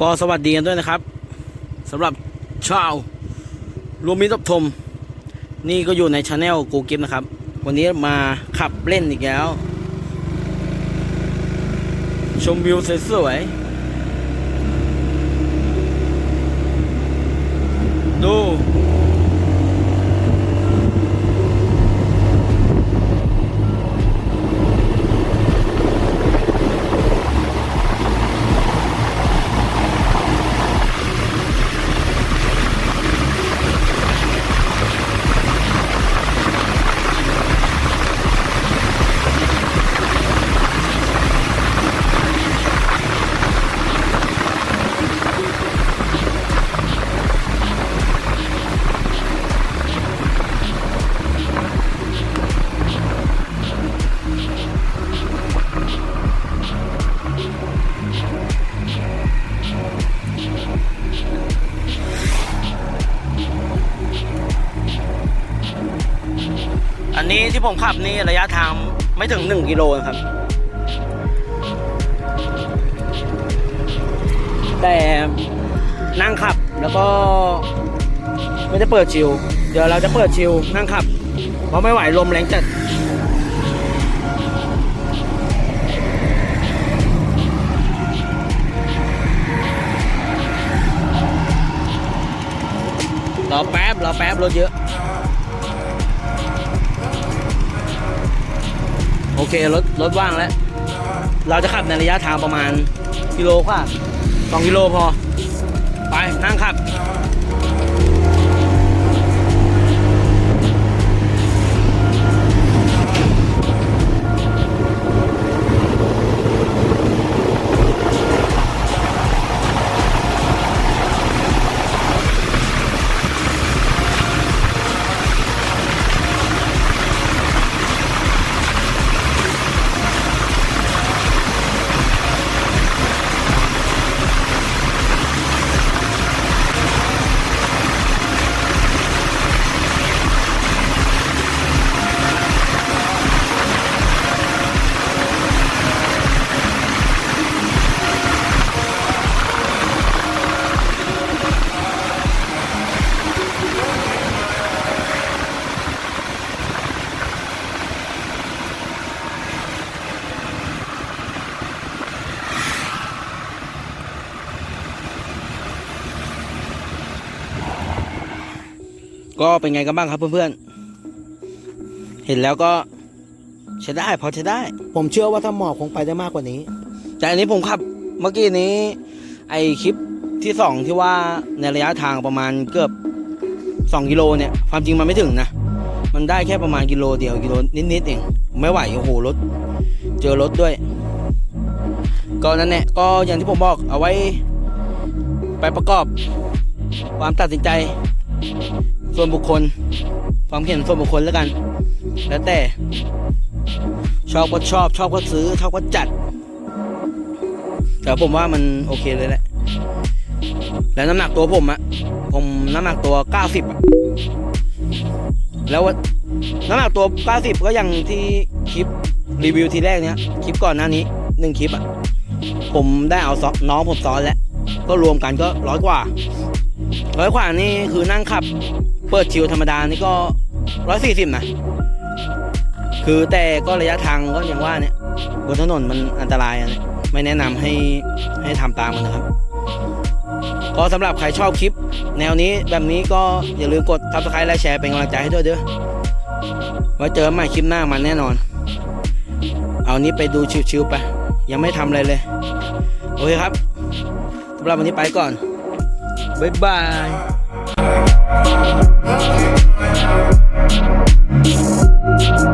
ก็สวัสดีกันด้วยนะครับสำหรับชาวรวมมิตรทม นี่ก็อยู่ในชาแนลกูกิฟนะครับ วันนี้มาขับเล่นอีกแล้ว ชมวิวสวยๆ ที่ผมขับนี่ระยะทางไม่ถึง 1 กิโลนะครับ แต่นั่งขับแล้วก็ไม่ได้เปิดชิว เดี๋ยวเราจะเปิดชิวนั่งขับ เพราะไม่ไหวลมแรงจัดรอแป๊บรอแป๊บรถเยอะ โอเครถรถว่างแล้ว เราจะขับในระยะทางประมาณกิโลกว่าสองกิโลพอ ไปนั่งขับ ก็เป็นไงกันบ้างครับเพื่อนๆ เห็นแล้วก็ใช้ได้พอใช้ได้ ผมเชื่อว่าถ้าหมอบคงไปได้มากกว่านี้ แต่อันนี้ผมขับเมื่อกี้นี้ ไอคลิปที่สองที่ว่าในระยะทางประมาณเกือบสองกิโลเนี่ย ความจริงมันไม่ถึงนะ มันได้แค่ประมาณกิโลเดียวกิโลนิดๆเอง ไม่ไหวโอ้โหรถ เจอรถด้วย ก็นั่นแหละก็อย่างที่ผมบอกเอาไว้ ไปประกอบความตัดสินใจ ส่วนบุคคล ความเห็นส่วนบุคคลแล้วกัน แล้วแต่ ชอบก็ชอบ ชอบก็ซื้อ ชอบก็จัด แต่ผมว่ามันโอเคเลยแหละ แล้วน้ำหนักตัวผมอะผมน้ำหนักตัว 90อะแล้วน้ำหนักตัว 90 ก็อย่างที่คลิปรีวิวทีแรกเนี้ย คลิปก่อนหน้านี้หนึ่งคลิปอะผมได้เอาซ้อน้องผมซ้อนแล้ว ก็รวมกันก็ร้อยกว่าร้อยกว่านี่คือนั่งขับ เปิดชิวธรรมดานี่ก็ร้อยสี่สิบนะ คือแต่ก็ระยะทางก็อย่างว่าเนี่ยบนถนนมันอันตรายอะไม่แนะนำให้ให้ทำตามมันนะครับ ก็สำหรับใครชอบคลิป แนวนี้แบบนี้ก็อย่าลืมกด subscribe และแชร์เป็นกำลังใจให้ด้วยเด้อไว้เจอใหม่คลิปหน้ามันแน่นอน เอานี้ไปดูชิวๆไป ยังไม่ทำอะไรเลย โอเคครับสำหรับวันนี้ไปก่อน บ๊ายบาย Thank